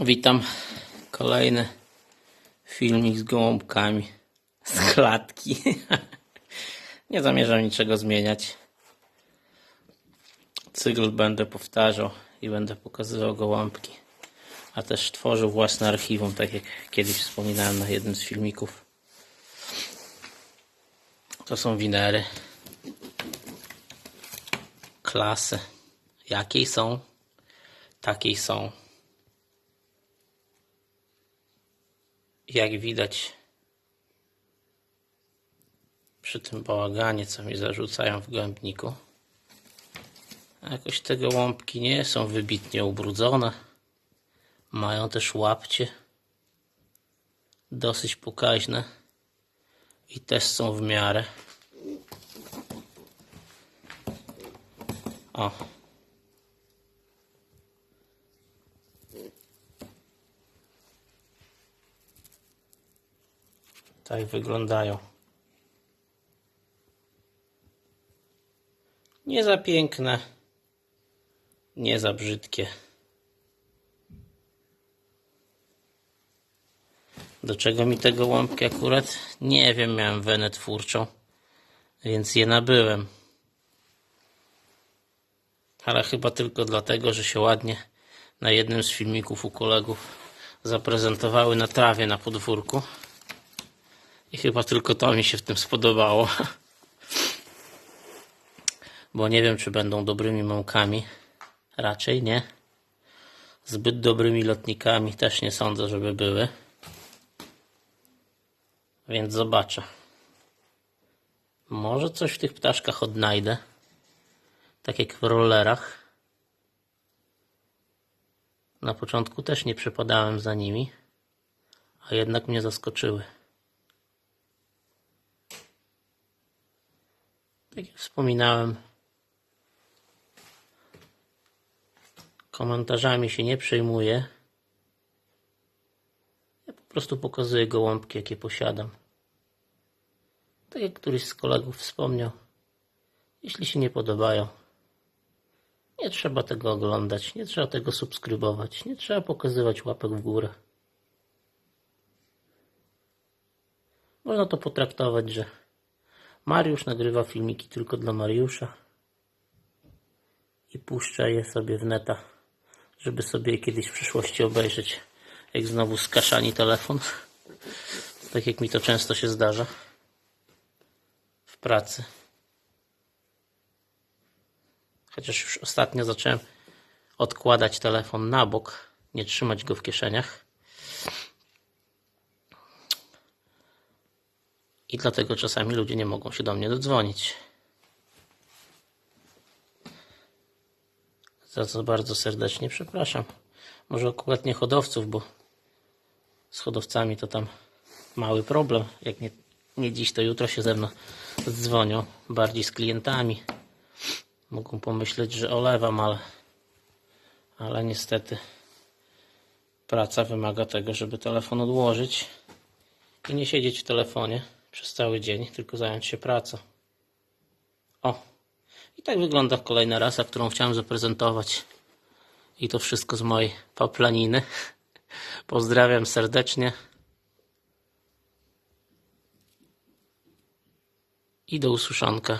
Witam. Kolejny filmik z gołąbkami z klatki. Nie zamierzam niczego zmieniać. Cykl będę powtarzał i będę pokazywał gołąbki. A też tworzył własne archiwum, tak jak kiedyś wspominałem na jednym z filmików. To są winery. Klasy. Jakiej są? Takiej są. Jak widać przy tym bałaganie, co mi zarzucają w gębniku, jakoś te gołąbki nie są wybitnie ubrudzone. Mają też łapcie dosyć pokaźne i też są w miarę. O. Tak wyglądają. Nie za piękne, nie za brzydkie. Do czego mi te gołąbki akurat? Nie wiem, miałem wenę twórczą, więc je nabyłem. Ale chyba tylko dlatego, że się ładnie na jednym z filmików u kolegów zaprezentowały na trawie na podwórku. I chyba tylko to mi się w tym spodobało. Bo nie wiem, czy będą dobrymi mąkami. Raczej nie. Zbyt dobrymi lotnikami też nie sądzę, żeby były. Więc zobaczę. Może coś w tych ptaszkach odnajdę. Tak jak w rollerach. Na początku też nie przepadałem za nimi, a jednak mnie zaskoczyły. Tak jak wspominałem, komentarzami się nie przejmuję. Ja po prostu pokazuję gołąbki, jakie posiadam. Tak jak któryś z kolegów wspomniał, jeśli się nie podobają, nie trzeba tego oglądać, nie trzeba tego subskrybować, nie trzeba pokazywać łapek w górę. Można to potraktować, że Mariusz nagrywa filmiki tylko dla Mariusza i puszcza je sobie w neta, żeby sobie kiedyś w przyszłości obejrzeć, jak znowu skaszani telefon. Tak jak mi to często się zdarza w pracy. Chociaż już ostatnio zacząłem odkładać telefon na bok, nie trzymać go w kieszeniach. I dlatego czasami ludzie nie mogą się do mnie dodzwonić. Za co bardzo serdecznie przepraszam. Może akurat nie hodowców, bo z hodowcami to tam mały problem. Jak nie, nie dziś, to jutro się ze mną dzwonią. Bardziej z klientami. Mogą pomyśleć, że olewam, ale, ale niestety praca wymaga tego, żeby telefon odłożyć i nie siedzieć w telefonie przez cały dzień, tylko zająć się pracą. O, i tak wygląda kolejna rasa, którą chciałem zaprezentować. I to wszystko z mojej paplaniny. Pozdrawiam serdecznie. I do usłyszonka.